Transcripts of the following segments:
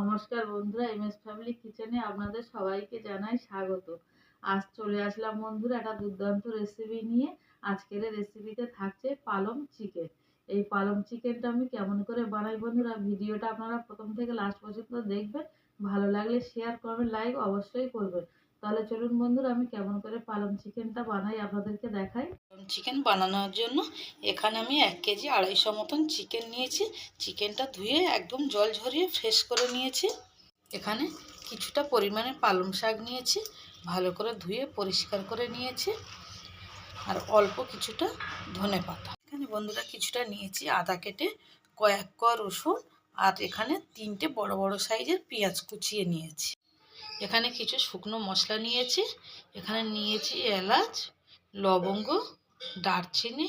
নমস্কার বন্ধুরা M S family কিচেনে আপনাদের সবাইকে জানাই স্বাগত। আজ চলে আসলাম বন্ধুরা একটা দুর্দান্ত রেসিপি নিয়ে। আজকের রেসিপিতে থাকছে পালং চিকেন এই পালং চিকেনটা আমি কেমন করে বানাই বন্ধুরা, ভিডিওটা আপনারা প্রথম থেকে লাস্ট পর্যন্ত দেখবেন। ভালো লাগলে শেয়ার করবেন লাইক অবশ্যই করবেন। তাহলে চলুন বন্ধুরা, আমি কেমন করে পালং চিকেনটা বানাই আপনাদেরকে দেখাই। পালং চিকেন বানানোর জন্য এখানে আমি এক কেজি আড়াইশো মতন চিকেন নিয়েছি। চিকেনটা ধুয়ে একদম জল ঝরিয়ে ফ্রেশ করে নিয়েছি। এখানে কিছুটা পরিমাণে পালং শাক নিয়েছি, ভালো করে ধুয়ে পরিষ্কার করে নিয়েছি, আর অল্প কিছুটা ধনে পাতা। এখানে বন্ধুরা কিছুটা নিয়েছি আদা কেটে, কয়েক ক রসুন, আর এখানে তিনটে বড় বড় সাইজের পেঁয়াজ কুচিয়ে নিয়েছি। এখানে কিছু শুকনো মশলা নিয়েছি। এখানে নিয়েছি এলাচ, লবঙ্গ, দারচিনি,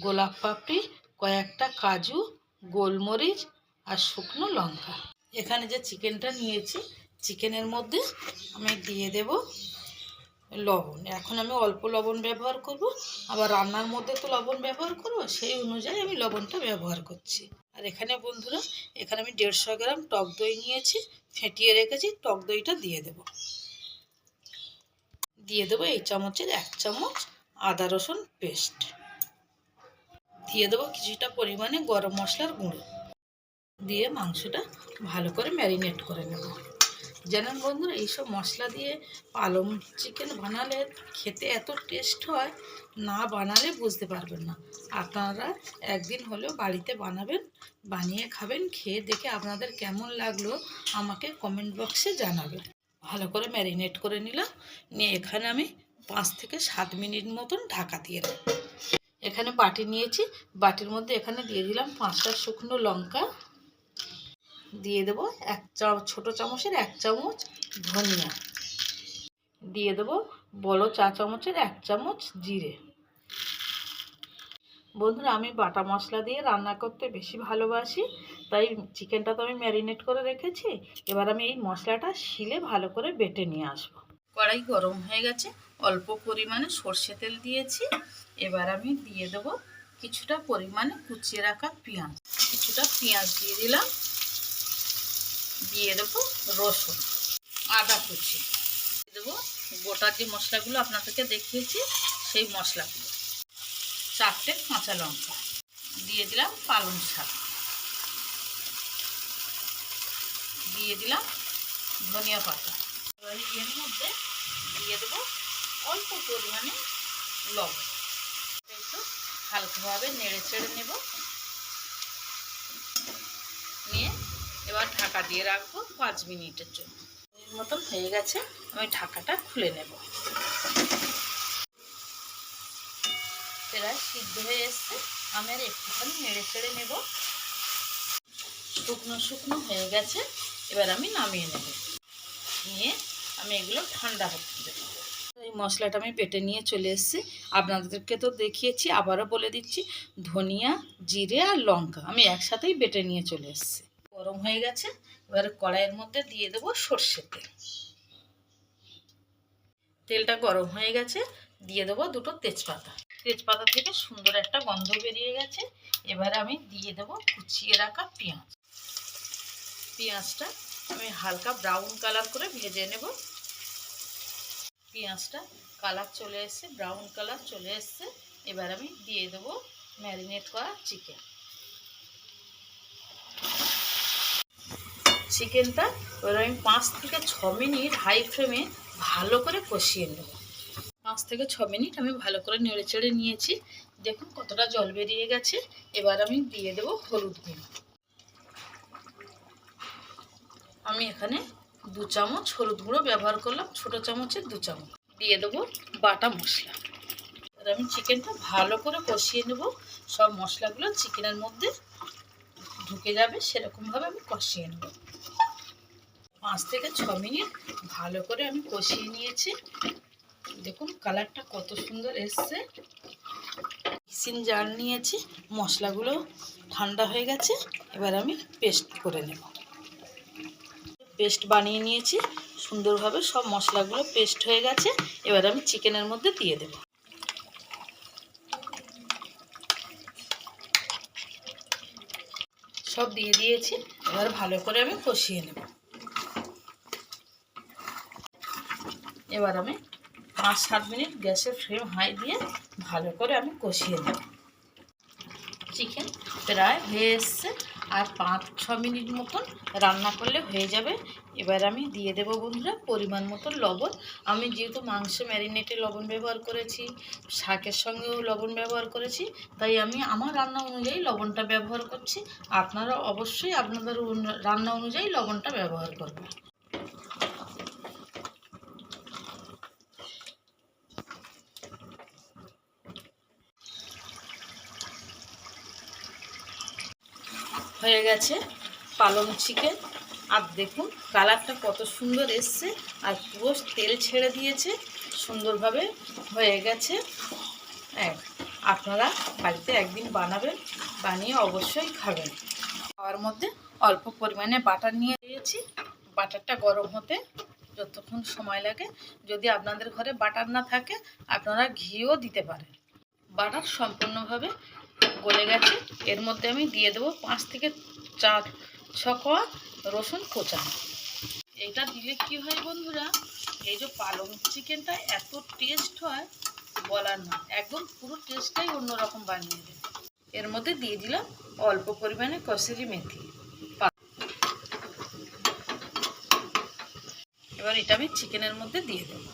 গোলাপ পাপড়ি, কয়েকটা কাজু, গোলমরিচ আর শুকনো লঙ্কা। এখানে যে চিকেনটা নিয়েছি, চিকেনের মধ্যে আমি দিয়ে দেব লবণ। এখন আমি অল্প লবণ ব্যবহার করব। আবার রান্নার মধ্যে তো লবণ ব্যবহার করব, সেই অনুযায়ী আমি লবণটা ব্যবহার করছি। আর এখানে বন্ধুরা, এখানে আমি দেড়শো গ্রাম টক দই নিয়েছি, ফেটিয়ে রেখেছি, টক দইটা দিয়ে দেব। দিয়ে দেবো এই চামচের এক চামচ আদা রসুন পেস্ট। দিয়ে দেবো কিছুটা পরিমাণে গরম মশলার গুঁড়ো। দিয়ে মাংসটা ভালো করে ম্যারিনেট করে নেব। জানেন বন্ধুরা, এইসব মশলা দিয়ে পালং চিকেন বানালে খেতে এত টেস্ট হয়, না বানালে বুঝতে পারবেন না। আপনারা একদিন হলেও বাড়িতে বানাবেন, বানিয়ে খাবেন, খেয়ে দেখে আপনাদের কেমন লাগল আমাকে কমেন্ট বক্সে জানাবেন। ভালো করে ম্যারিনেট করে নিলাম, নিয়ে এখানে আমি পাঁচ থেকে সাত মিনিট মতন ঢাকা দিয়ে দেব। এখানে বাটি নিয়েছি, বাটির মধ্যে এখানে দিয়ে দিলাম পাঁচটা শুকনো লঙ্কা দিয়ে দেব এক ছোটো চামচের এক চামচ ধনিয়া। দিয়ে দেব বড় চা চামচের এক চামচ জিরে। বন্ধুরা, আমি বাটা মশলা দিয়ে রান্না করতে বেশি ভালোবাসি, তাই চিকেনটা তো আমি ম্যারিনেট করে রেখেছি। এবার আমি এই মশলাটা শিলে ভালো করে বেটে নিয়ে আসব। কড়াই গরম হয়ে গেছে, অল্প পরিমাণে সর্ষে তেল দিয়েছি। এবার আমি দিয়ে দেব কিছুটা পরিমাণে কুচিয়ে রাখা পেঁয়াজ। কিছুটা পেঁয়াজ দিয়ে দিলাম। দিয়ে দেবো রসুন, আদা কুচি। দিয়ে দেবো গোটা যে মশলাগুলো আপনাদেরকে দেখিয়েছি, সেই মশলাগুলো। চারটে কাঁচা লঙ্কা। দিয়ে দিলাম পালং শাক। দিয়ে দিলাম ধনিয়া পাতা। এর মধ্যে দিয়ে দেবো অল্প পরিমাণে লবণ। একটু হালকাভাবে নেড়ে চেড়ে নেব নিয়ে এবার ঢাকা দিয়ে রাখব পাঁচ মিনিটের জন্য। মতন হয়ে গেছে, আমি ঢাকাটা খুলে নেব। প্রায় সিদ্ধ হয়ে এসছে আমি আর একটুখানি নেড়ে চেড়ে নেব। শুকনো শুকনো হয়ে গেছে, এবার আমি নামিয়ে নেব। নিয়ে আমি এগুলো ঠান্ডা হতে দেবো। এই মশলাটা আমি পেটে নিয়ে চলে এসেছি। আপনাদেরকে তো দেখিয়েছি, আবারও বলে দিচ্ছি, ধনিয়া, জিরে আর লঙ্কা আমি একসাথেই বেটে নিয়ে চলে এসেছি। গরম হয়ে গেছে, এবার কড়াইয়ের মধ্যে দিয়ে দেবো সর্ষে তেল। তেলটা গরম হয়ে গেছে, দিয়ে দেবো দুটো তেজপাতা। তেজপাতা থেকে সুন্দর একটা গন্ধ বেরিয়ে গেছে, এবার আমি দিয়ে দেবো কুচিয়ে রাখা পেঁয়াজ। পেঁয়াজটা আমি হালকা ব্রাউন কালার করে ভেজে নেব। পেঁয়াজটা কালার চলে এসছে, ব্রাউন কালার চলে এসছে, এবার আমি দিয়ে দেবো ম্যারিনেট করা চিকেন। চিকেনটা এবার আমি পাঁচ থেকে ছ মিনিট হাই ফ্লেমে ভালো করে কষিয়ে নেব। পাঁচ থেকে ছ মিনিট আমি ভালো করে নেড়ে চেড়ে নিয়েছি। দেখুন কতটা জল বেরিয়ে গেছে। এবার আমি দিয়ে দেব হলুদ গুঁড়ো। আমি এখানে দু চামচ হলুদ গুঁড়ো ব্যবহার করলাম, ছোটো চামচের দু চামচ। দিয়ে দেবো বাটা মশলা। এবার আমি চিকেনটা ভালো করে কষিয়ে নেব। সব মশলাগুলো চিকেনের মধ্যে ঢুকে যাবে, সেরকমভাবে আমি কষিয়ে নেব। পাঁচ থেকে ছ মিনিট ভালো করে আমি কষিয়ে নিয়েছি। দেখুন কালারটা কত সুন্দর এসছে। মিক্সিং জার নিয়েছি, মশলাগুলো ঠান্ডা হয়ে গেছে, এবার আমি পেস্ট করে নেব। পেস্ট বানিয়ে নিয়েছি, সুন্দরভাবে সব মশলাগুলো পেস্ট হয়ে গেছে, এবার আমি চিকেনের মধ্যে দিয়ে দেব। সব দিয়ে দিয়েছি, এবার ভালো করে আমি কষিয়ে নেব। এবার আমি পাঁচ সাত মিনিট গ্যাসের ফ্লেম হাই দিয়ে ভালো করে আমি কষিয়ে নেব। চিকেন প্রায় হয়ে এসছে আর পাঁচ, ছ মিনিট মতন রান্না করলে হয়ে যাবে। এবার আমি দিয়ে দেবো বন্ধুরা পরিমাণ মতো লবণ। আমি যেহেতু মাংস ম্যারিনেটে লবণ ব্যবহার করেছি, শাকের সঙ্গেও লবণ ব্যবহার করেছি, তাই আমি আমার রান্না অনুযায়ী লবণটা ব্যবহার করছি। আপনারা অবশ্যই আপনাদের রান্না অনুযায়ী লবণটা ব্যবহার করবেন। হয়ে গেছে পালং চিকেন। আর দেখুন, কালারটা কত সুন্দর এসছে আর পুরো তেল ছেড়ে দিয়েছে, সুন্দরভাবে হয়ে গেছে। হ্যাঁ আপনারা বাড়িতে একদিন বানাবেন, বানিয়ে অবশ্যই খাবেন। খাওয়ার মধ্যে অল্প পরিমাণে বাটার নিয়ে দিয়েছি বাটারটা গরম হতে যতক্ষণ সময় লাগে। যদি আপনাদের ঘরে বাটার না থাকে, আপনারা ঘিও দিতে পারেন। বাটার সম্পূর্ণভাবে গলে গেছে। এর মধ্যে আমি দিয়ে দেবো পাঁচ থেকে চার, ছ কোয়া রসুন কোচানো। এইটা দিলে কি হয় বন্ধুরা, এই যে পালং চিকেনটা এত টেস্ট হয়, বলার না। একদম পুরো টেস্টটাই অন্যরকম বানিয়ে দেবে। এর মধ্যে দিয়ে দিলাম অল্প পরিমাণে কসুরি মেথি। এবার এটা আমি চিকেনের মধ্যে দিয়ে দেবো।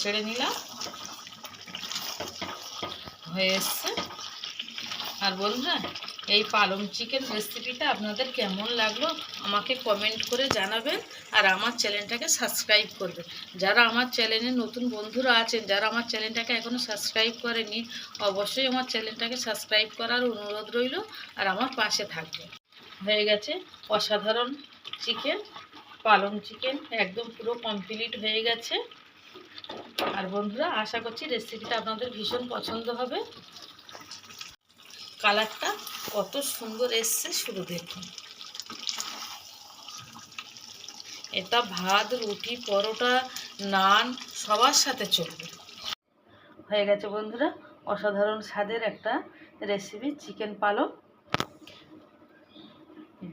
চেড়ে নিলাম। হয়ে এসছে। আর বন্ধুরা, এই পালং চিকেন রেসিপিটা আপনাদের কেমন লাগল আমাকে কমেন্ট করে জানাবেন আর আমার চ্যানেলটাকে সাবস্ক্রাইব করবেন। যারা আমার চ্যানেলে নতুন বন্ধুরা আছেন, যারা আমার চ্যানেলটাকে এখনও সাবস্ক্রাইব করেনি অবশ্যই আমার চ্যানেলটাকে সাবস্ক্রাইব করার অনুরোধ রইল আর আমার পাশে থাকবে হয়ে গেছে অসাধারণ চিকেন পালং চিকেন একদম পুরো কমপ্লিট হয়ে গেছে। আর বন্ধুরা, আশা করছি রেসিপিটা আপনাদের ভীষণ পছন্দ হবে। কালারটা কত সুন্দর এসছে, শুধু দেখুন। এটা ভাত, রুটি, পরোটা, নান, সবার সাথে চলবে। হয়ে গেছে বন্ধুরা, অসাধারণ স্বাদের একটা রেসিপি চিকেন পালক।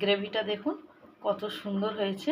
গ্রেভিটা দেখুন, কত সুন্দর হয়েছে।